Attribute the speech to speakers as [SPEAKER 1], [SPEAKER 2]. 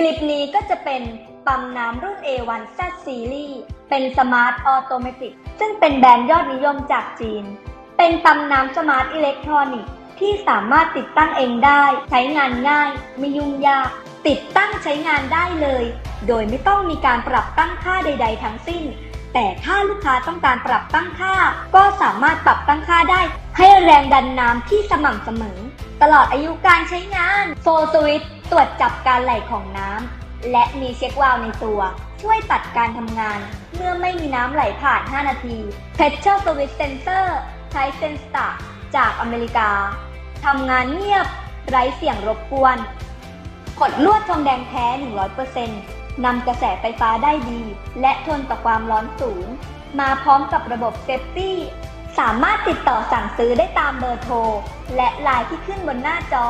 [SPEAKER 1] คลิปนี้ก็จะเป็นปั๊มน้ำรุ่น A1 Z Series เป็นสมาร์ทออโตเมติกซึ่งเป็นแบรนด์ยอดนิยมจากจีน เป็นปั๊มน้ำสมาร์ทอิเล็กทรอนิกส์ที่สามารถติดตั้งเองได้ ใช้งานง่ายไม่ยุ่งยาก ติดตั้งใช้งานได้เลย โดยไม่ต้องมีการปรับตั้งค่าใด ๆ ทั้งสิ้น แต่ถ้าลูกค้าต้องการปรับตั้งค่า ก็สามารถปรับตั้งค่าได้ ให้แรงดันน้ำที่สม่ำเสมอ ตลอดอายุการใช้งาน โฟสวิตตรวจจับการไหลของน้ำ และมีเช็ควาล์วในตัว ช่วยตัดการทำงาน เมื่อไม่มีน้ำไหลผ่าน 5 นาที Pressure Switch Sensor ใช้เซนสตาจากอเมริกาทำงานเงียบ ไร้เสียงรบกวนขดลวดทองแดงแท้ 100%นำกระแสไฟฟ้าได้ดี และทนต่อความร้อนสูง มาพร้อมกับระบบเซฟตี้สามารถติดต่อสั่งซื้อได้ตามเบอร์โทร และไลน์ที่ขึ้นบนหน้าจอ